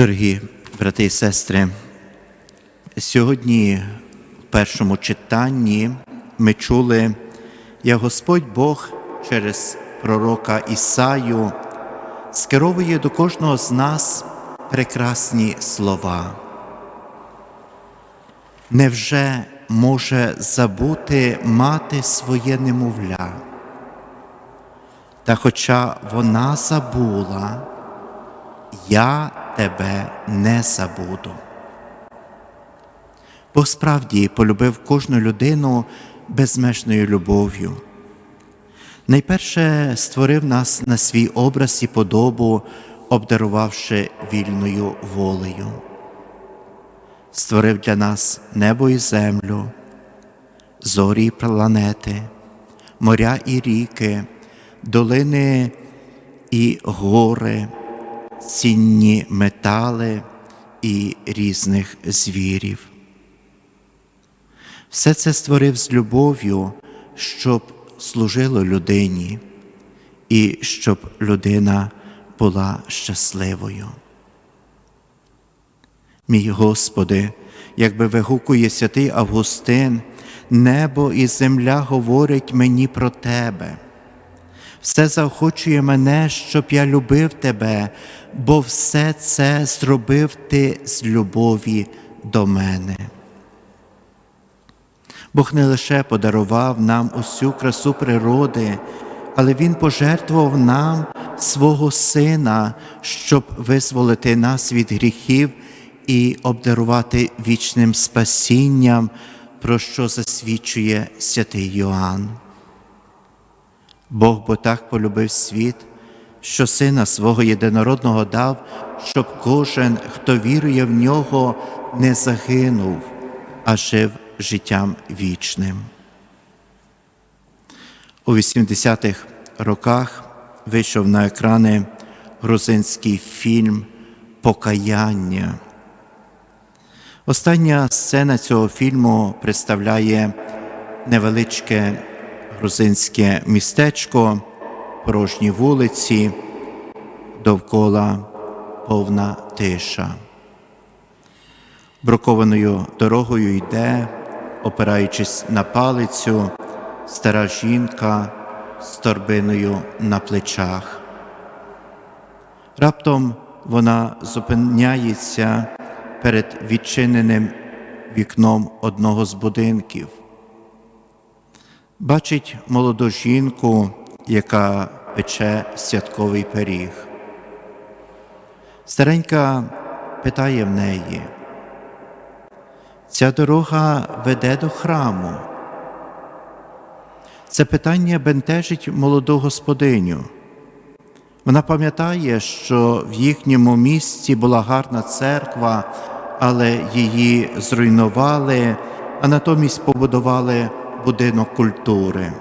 Дорогі брати і сестри, сьогодні в першому читанні ми чули, як Господь Бог через пророка Ісаю скеровує до кожного з нас прекрасні слова. Невже може забути мати своє немовля? Та хоча вона забула, я тебе не забуду. Бог справді полюбив кожну людину безмежною любов'ю. Найперше створив нас на свій образ і подобу, обдарувавши вільною волею. Створив для нас небо і землю, зорі і планети, моря і ріки, долини і гори цінні метали і різних звірів. Все це створив з любов'ю, щоб служило людині і щоб людина була щасливою. Мій Господи, якби вигукує святий Августин, небо і земля говорить мені про Тебе все заохочує мене, щоб я любив тебе, бо все це зробив ти з любові до мене. Бог не лише подарував нам усю красу природи, але Він пожертвував нам свого Сина, щоб визволити нас від гріхів і обдарувати вічним спасінням, про що засвідчує святий Йоанн. Бог бо так полюбив світ, що Сина свого єдинородного дав, щоб кожен, хто вірує в нього, не загинув, а жив життям вічним. У 80-х роках вийшов на екрани грузинський фільм Покаяння. Остання сцена цього фільму представляє невеличке грузинське містечко, порожні вулиці, довкола повна тиша. Брукованою дорогою йде, опираючись на палицю, стара жінка з торбиною на плечах. Раптом вона зупиняється перед відчиненим вікном одного з будинків бачить молоду жінку, яка пече святковий пиріг. Старенька питає в неї, ця дорога веде до храму. Це питання бентежить молоду господиню. Вона пам'ятає, що в їхньому місці була гарна церква, але її зруйнували, а натомість побудували будинок культури.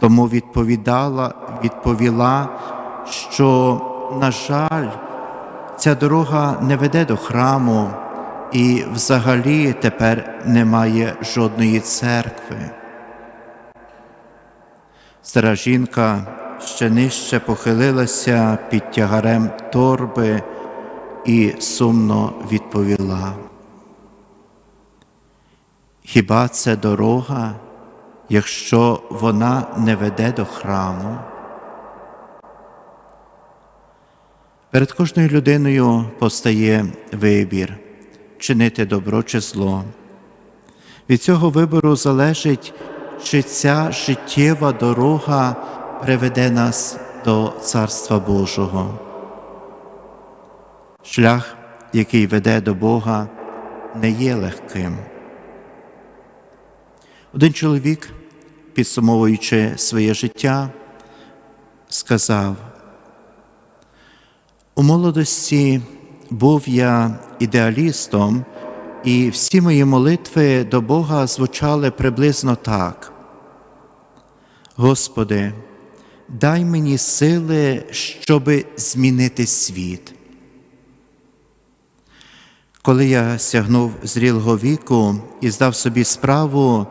Тому відповідала, відповіла, що, на жаль, ця дорога не веде до храму і взагалі тепер немає жодної церкви. Стара жінка ще нижче похилилася під тягарем торби і сумно відповіла. Хіба це дорога, якщо вона не веде до храму? Перед кожною людиною постає вибір чинити добро чи зло. Від цього вибору залежить, чи ця життєва дорога приведе нас до Царства Божого. Шлях, який веде до Бога, не є легким. Один чоловік, підсумовуючи своє життя, сказав, у молодості був я ідеалістом, і всі мої молитви до Бога звучали приблизно так. Господи, дай мені сили, щоби змінити світ. Коли я сягнув зрілого віку і здав собі справу,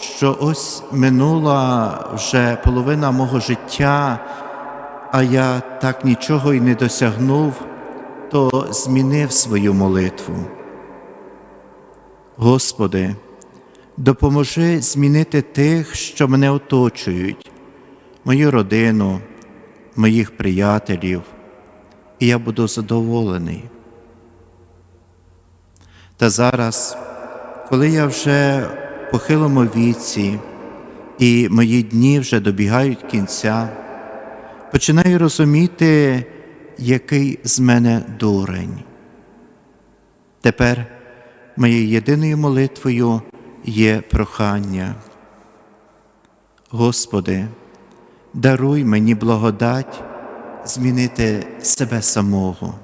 що ось минула вже половина мого життя, а я так нічого й не досягнув, то змінив свою молитву. Господи, допоможи змінити тих, що мене оточують, мою родину, моїх приятелів, і я буду задоволений. Та зараз, коли я вже похилому віці і мої дні вже добігають кінця, починаю розуміти, який з мене дурень. Тепер моєю єдиною молитвою є прохання. Господи, даруй мені благодать змінити себе самого.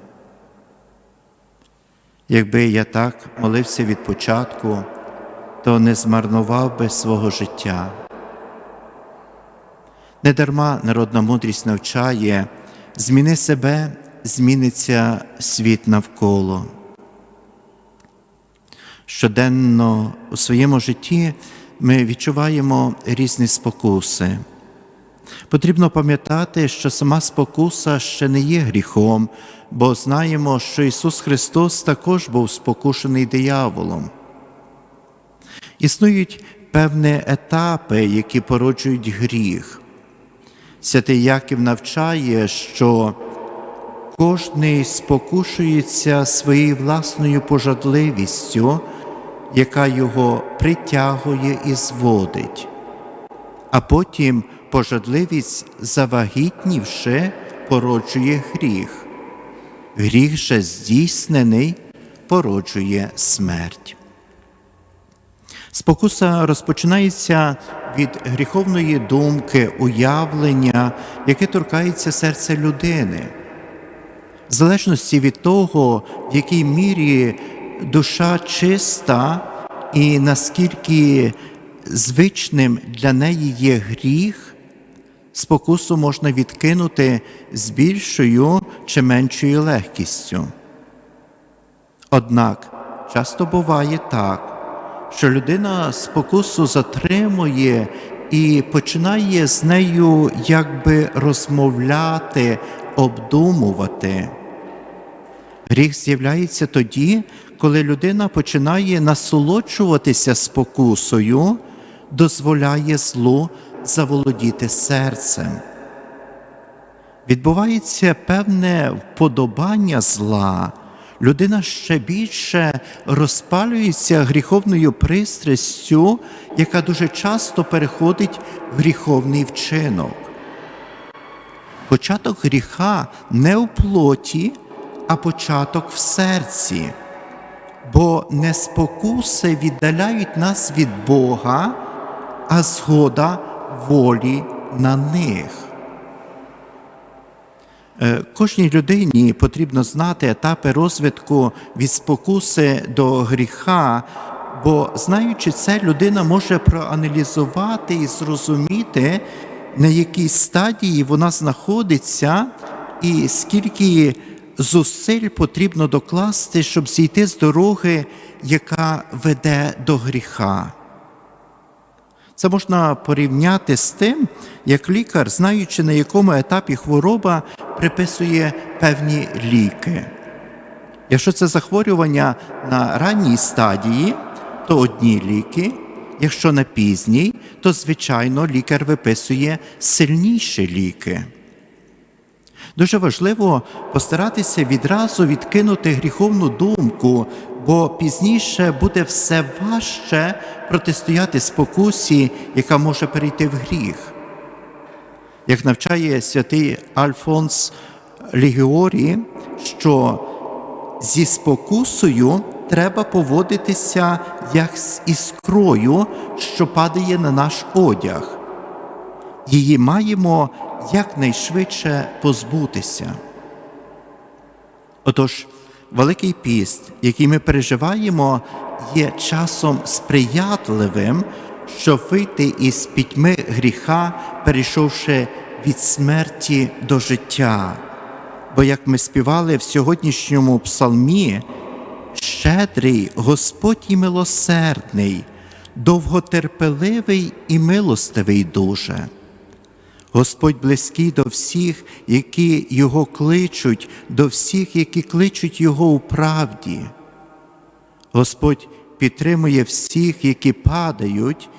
Якби я так молився від початку, то не змарнував би свого життя. Недарма народна мудрість навчає, зміни себе, зміниться світ навколо. Щоденно у своєму житті ми відчуваємо різні спокуси. Потрібно пам'ятати, що сама спокуса ще не є гріхом, бо знаємо, що Ісус Христос також був спокушений дияволом. Існують певні етапи, які породжують гріх. Святий Яків навчає, що кожний спокушується своєю власною пожадливістю, яка його притягує і зводить, а потім пожадливість, завагітнівши, породжує гріх. Гріх же здійснений породжує смерть. Спокуса розпочинається від гріховної думки, уявлення, яке торкається серця людини. В залежності від того, в якій мірі душа чиста і наскільки звичним для неї є гріх, спокусу можна відкинути з більшою чи меншою легкістю. Однак часто буває так, що людина спокусу затримує і починає з нею якби розмовляти, обдумувати. Гріх з'являється тоді, коли людина починає насолоджуватися спокусою, дозволяє злу заволодіти серцем. Відбувається певне вподобання зла. Людина ще більше розпалюється гріховною пристрастю, яка дуже часто переходить в гріховний вчинок. Початок гріха не в плоті, а початок в серці, бо не спокуси віддаляють нас від Бога, а згода волі на них. Е, Кожній людині потрібно знати етапи розвитку від спокуси до гріха, бо знаючи це, людина може проаналізувати і зрозуміти, на якій стадії вона знаходиться, і скільки зусиль потрібно докласти, щоб зійти з дороги, яка веде до гріха. Це можна порівняти з тим, як лікар, знаючи на якому етапі хвороба, приписує певні ліки. Якщо це захворювання на ранній стадії, то одні ліки, якщо на пізній, то, звичайно, лікар виписує сильніші ліки. Дуже важливо постаратися відразу відкинути гріховну думку, бо пізніше буде все важче протистояти спокусі, яка може перейти в гріх. Як навчає святий Альфонс Лігіорі, що зі спокусою треба поводитися як з іскрою, що падає на наш одяг. Її маємо якнайшвидше позбутися. Отож, Великий піст, який ми переживаємо, є часом сприятливим, щоб вийти із пітьми гріха, перейшовши від смерті до життя. Бо, як ми співали в сьогоднішньому псалмі, щедрий Господь і милосердний, довготерпеливий і милостивий дуже. Господь близький до всіх, які Його кличуть, до всіх, які кличуть Його у правді. Господь підтримує всіх, які падають,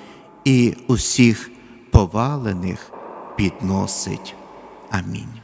і усіх повалених підносить. Амінь.